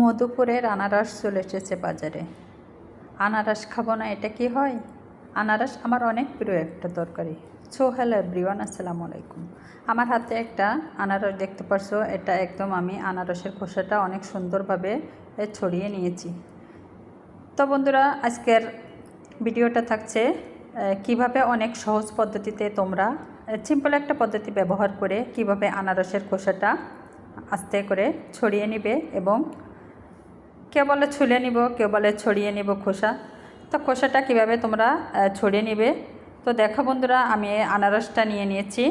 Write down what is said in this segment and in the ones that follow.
মধুপুরের আনারস চলে এসেছে বাজারে। আনারস খাব না, এটা কি হয়? আনারস আমার অনেক প্রিয় একটা তরকারি। সো হ্যালো এভরিওয়ান আসসালামু আলাইকুম। আমার হাতে একটা আনারস দেখতে পারছ, এটা একদম আমি আনারসের খোসাটা অনেক সুন্দরভাবে ছড়িয়ে নিয়েছি। তো বন্ধুরা, আজকের ভিডিওটা থাকছে কীভাবে অনেক সহজ পদ্ধতিতে তোমরা সিম্পল একটা পদ্ধতি ব্যবহার করে কীভাবে আনারসের খোসাটা আস্তে করে ছড়িয়ে নিবে এবং কেউ বলে ছুলে নিব, কেউ বলে ছড়িয়ে নিব খোসা। তো খোসাটা কীভাবে তোমরা ছড়িয়ে নিবে? তো দেখো বন্ধুরা, আমি আনারসটা নিয়ে নিয়েছি,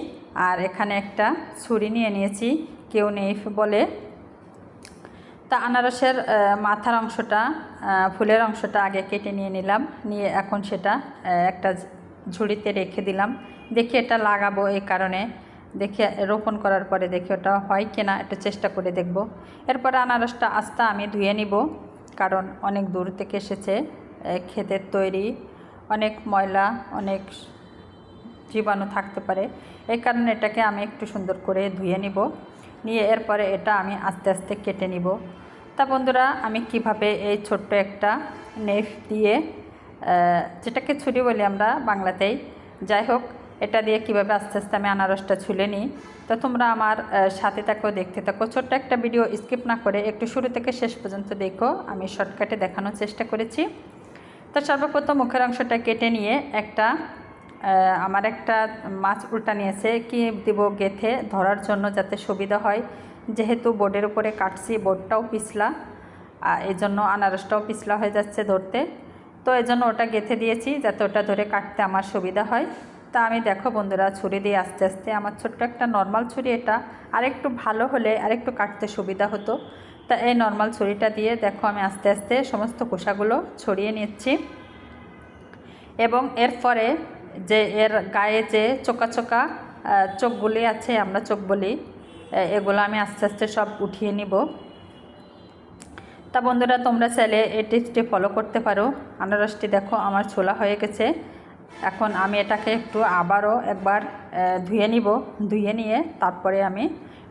আর এখানে একটা ছুরি নিয়ে নিয়েছি, কেউ নেই বলে। তা আনারসের মাথার অংশটা ফুলের অংশটা আগে কেটে নিয়ে নিলাম, নিয়ে এখন সেটা একটা ঝুড়িতে রেখে দিলাম। দেখি এটা লাগাবো এই কারণে। দেখে, রোপণ করার পরে দেখি ওটা হয় কিনা একটু চেষ্টা করে দেখব। এরপরে আনারসটা আস্তে আমি ধুয়ে নিব, কারণ অনেক দূর থেকে এসেছে ক্ষেতের তৈরি, অনেক ময়লা, অনেক জীবাণু থাকতে পারে। এই কারণে এটাকে আমি একটু সুন্দর করে ধুয়ে নিব, নিয়ে এরপরে এটা আমি আস্তে আস্তে কেটে নিব। তা বন্ধুরা, আমি কীভাবে এই ছোট্ট একটা নেফ দিয়ে যেটাকে ছুরি বলি আমরা বাংলাতেই, যাই হোক এটা দিয়ে কীভাবে আস্তে আস্তে আমি আনারসটা ছুলে নিই। তো তোমরা আমার সাথে থাকো, দেখতে থাকো। ছোট্ট একটা ভিডিও স্কিপ না করে একটু শুরু থেকে শেষ পর্যন্ত দেখো। আমি শর্টকাটে দেখানোর চেষ্টা করেছি। তো সর্বপ্রথম মুখের অংশটা কেটে নিয়ে একটা আমার একটা মাছ উল্টা নিয়েছে কি দিব গেথে ধরার জন্য যাতে সুবিধা হয়। যেহেতু বোর্ডের উপরে কাটছি, বোর্ডটাও পিছলা এই জন্য আনারসটাও পিছলা হয়ে যাচ্ছে ধরতে। তো এই জন্য ওটা গেথে দিয়েছি যাতে ওটা ধরে কাটতে আমার সুবিধা হয়। তা আমি দেখো বন্ধুরা, ছুরি দিয়ে আস্তে আস্তে আমার ছোট্ট একটা নর্মাল ছুরি এটা। আরেকটু ভালো হলে আরেকটু কাটতে সুবিধা হতো। তা এই নর্মাল ছুরিটা দিয়ে দেখো আমি আস্তে আস্তে সমস্ত খোসাগুলো ছড়িয়ে নিচ্ছি। এবং এরপরে যে এর গায়ে যে চোকা চোকা চোখগুলি আছে, আমরা চোখ বলি এগুলো আমি আস্তে আস্তে সব উঠিয়ে নিব। তা বন্ধুরা, তোমরা চাইলে এই টিপসটি ফলো করতে পারো। আনারসটি দেখো আমার ছোলা হয়ে গেছে। এখন আমি এটাকে একটু আবারও একবার ধুয়ে নিব, ধুয়ে নিয়ে তারপরে আমি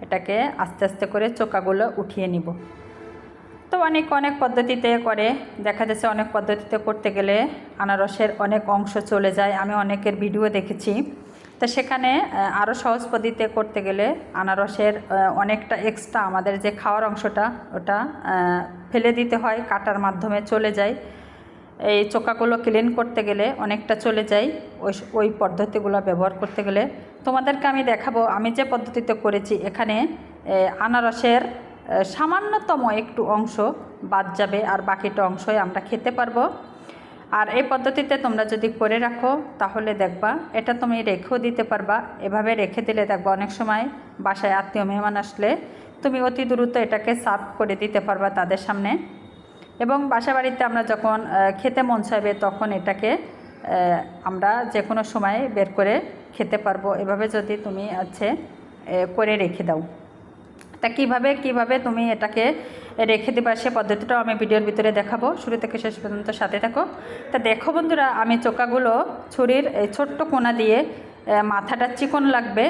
এটাকে আস্তে আস্তে করে চোকাগুলো উঠিয়ে নিব। তো অনেক অনেক পদ্ধতিতে করে, দেখা যাচ্ছে অনেক পদ্ধতিতে করতে গেলে আনারসের অনেক অংশ চলে যায়, আমি অনেকের ভিডিও দেখেছি। তো সেখানে আরও সহজ পদ্ধতিতে করতে গেলে আনারসের অনেকটা এক্সট্রা আমাদের যে খাওয়ার অংশটা, ওটা ফেলে দিতে হয়, কাটার মাধ্যমে চলে যায়। এই চোকাগুলো ক্লিন করতে গেলে অনেকটা চলে যায়। ওই ওই পদ্ধতিগুলো ব্যবহার করতে গেলে। তোমাদেরকে আমি দেখাবো, আমি যে পদ্ধতিতে করেছি, এখানে আনারসের সামান্যতম একটু অংশ বাদ যাবে আর বাকিটা অংশই আমরা খেতে পারব। আর এই পদ্ধতিতে তোমরা যদি করে রাখো, তাহলে দেখবা, এটা তুমি রেখেও দিতে পারবা। এভাবে রেখে দিলে দেখবা অনেক সময় বাসায় আত্মীয় মেহমান আসলে তুমি অতি দ্রুত এটাকে সার্ভ করে দিতে পারবা তাদের সামনে। এবং বাসা বাড়িতে আমরা যখন খেতে মন চাইবে তখন এটাকে আমরা যে কোনো সময় বের করে খেতে পারব। এভাবে যদি তুমি আছে করে রেখে দাও। তা কীভাবে কীভাবে তুমি এটাকে রেখে দেবা সে পদ্ধতিটাও আমি ভিডিওর ভিতরে দেখাবো। শুরু থেকে শেষ পর্যন্ত সাথে থাকো। তা দেখো বন্ধুরা, আমি চোকাগুলো ছুরির ছোট্ট কোনা দিয়ে মাথাটা চিকন লাগবে।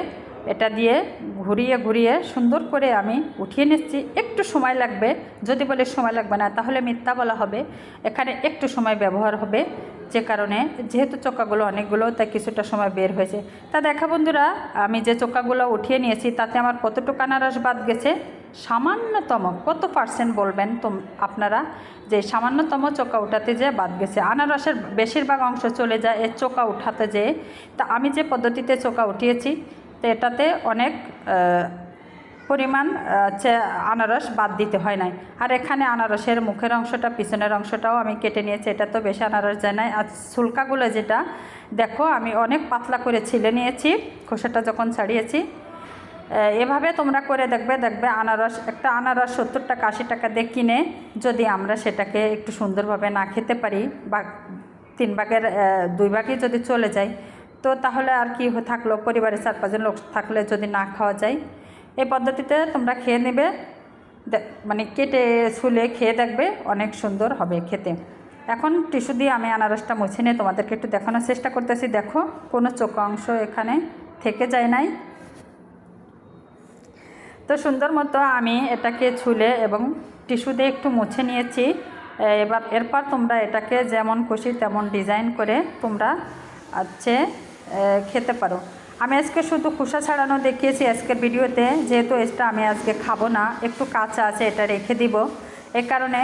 এটা দিয়ে ঘুরিয়ে ঘুরিয়ে সুন্দর করে আমি উঠিয়ে নিচ্ছি। একটু সময় লাগবে। যদি বলে সময় লাগবে না, তাহলে মিথ্যা বলা হবে। এখানে একটু সময় ব্যবহার হবে যে কারণে যেহেতু চোকাগুলো অনেকগুলো, তাই কিছুটা সময় বের হয়েছে। তা দেখা বন্ধুরা, আমি যে চোকাগুলো উঠিয়ে নিয়েছি, তাতে আমার কতটুকু আনারস বাদ গেছে? সামান্যতম, কত পার্সেন্ট বলবেন তোম, আপনারা? যে সামান্যতম চোকা উঠাতে যে বাদ গেছে। আনারসের বেশিরভাগ অংশ চলে যায় এর চোকা উঠাতে যে তা আমি যে পদ্ধতিতে চোকা উঠিয়েছি তো এটাতে অনেক পরিমাণ হচ্ছে আনারস বাদ দিতে হয় নাই। আর এখানে আনারসের মুখের অংশটা, পিছনের অংশটাও আমি কেটে নিয়েছি, এটা তো বেশি আনারস যায় নাই। আর শুল্কাগুলো যেটা, দেখো আমি অনেক পাতলা করে ছিলে নিয়েছি, খোসাটা যখন ছাড়িয়েছি। এভাবে তোমরা করে দেখবে দেখবে আনারস, একটা আনারস সত্তর টাকা, আশি টাকা দিয়ে কিনে যদি আমরা সেটাকে একটু সুন্দরভাবে না খেতে পারি বা তিন ভাগের দুই ভাগই যদি চলে যায় তো তাহলে আর কি থাকল? পরিবারের চার পাঁচজন লোক থাকলে যদি না খাওয়া যায় এই পদ্ধতিতে তোমরা খেয়ে নেবে। মানে কেটে ছুলে খেয়ে দেখবে অনেক সুন্দর হবে খেতে। এখন টিস্যু দিয়ে আমি আনারসটা মুছে নিয়ে তোমাদেরকে একটু দেখানোর চেষ্টা করতেছি। দেখো কোনো চোখ অংশ এখানে থেকে যায় নাই। তো সুন্দর মতো আমি এটাকে ছুলে এবং টিস্যু দিয়ে একটু মুছে নিয়েছি। এবার এরপর তোমরা এটাকে যেমন খুশি তেমন ডিজাইন করে তোমরা এ, খেতে পারো। আমি আজকে শুধু খোসা ছাড়ানো দেখিয়েছি আজকের ভিডিওতে, যেহেতু এটা আমি আজকে খাব না, একটু কাঁচা আছে, এটা রেখে দিব। এ কারণে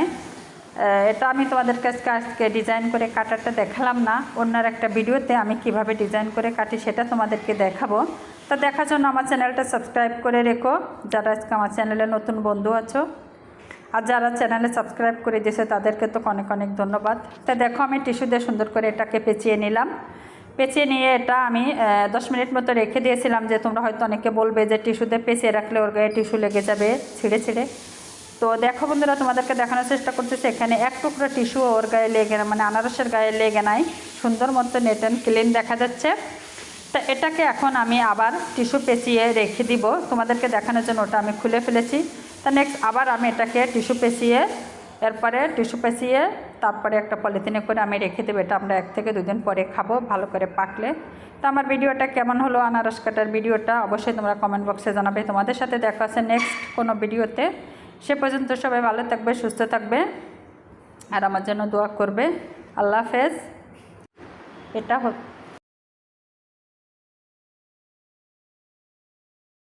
এটা আমি তোমাদের কাছে আজকে ডিজাইন করে কাটারটা দেখালাম না, অন্যের একটা ভিডিওতে আমি কীভাবে ডিজাইন করে কাটি সেটা তোমাদেরকে দেখাবো। তো দেখার জন্য আমার চ্যানেলটা সাবস্ক্রাইব করে রেখো, যারা আজকে আমার চ্যানেলে নতুন বন্ধু আছো। আর যারা চ্যানেলে সাবস্ক্রাইব করে দিয়েছে, তাদেরকে তো অনেক অনেক ধন্যবাদ। তা দেখো, আমি টিস্যু দিয়ে সুন্দর করে এটাকে পেঁচিয়ে নিলাম। পেঁচিয়ে নিয়ে এটা আমি দশ মিনিট মতো রেখে দিয়েছিলাম যে তোমরা হয়তো অনেকে বলবে যে টিস্যুতে পেঁচিয়ে রাখলে ওর গায়ে টিস্যু লেগে যাবে, ছিঁড়ে ছিঁড়ে। তো দেখো বন্ধুরা, তোমাদেরকে দেখানোর চেষ্টা করতেছি, এখানে এক টুকরো টিস্যু ওর গায়ে লেগে মানে আনারসের গায়ে লেগে নাই, সুন্দর মতো নেট অ্যান্ড ক্লিন দেখা যাচ্ছে। তা এটাকে এখন আমি আবার টিস্যু পেঁচিয়ে রেখে দিব, তোমাদেরকে দেখানোর জন্য ওটা আমি খুলে ফেলেছি। তা নেক্সট আবার আমি এটাকে টিস্যু পেঁচিয়ে, এরপরে টিস্যু পেঁচিয়ে তারপরে একটা পলিথিনে করে আমি রেখে দেবো। এটা আমরা এক থেকে দুদিন পরে খাব, ভালো করে পাকলে। তো আমার ভিডিওটা কেমন হলো আনারস কাটার ভিডিওটা অবশ্যই তোমরা কমেন্ট বক্সে জানাবে। তোমাদের সাথে দেখা আছে নেক্সট কোনো ভিডিওতে। সে পর্যন্ত সবাই ভালো থাকবে, সুস্থ থাকবে আর আমার জন্য দোয়া করবে। আল্লাহ হাফেজ। এটা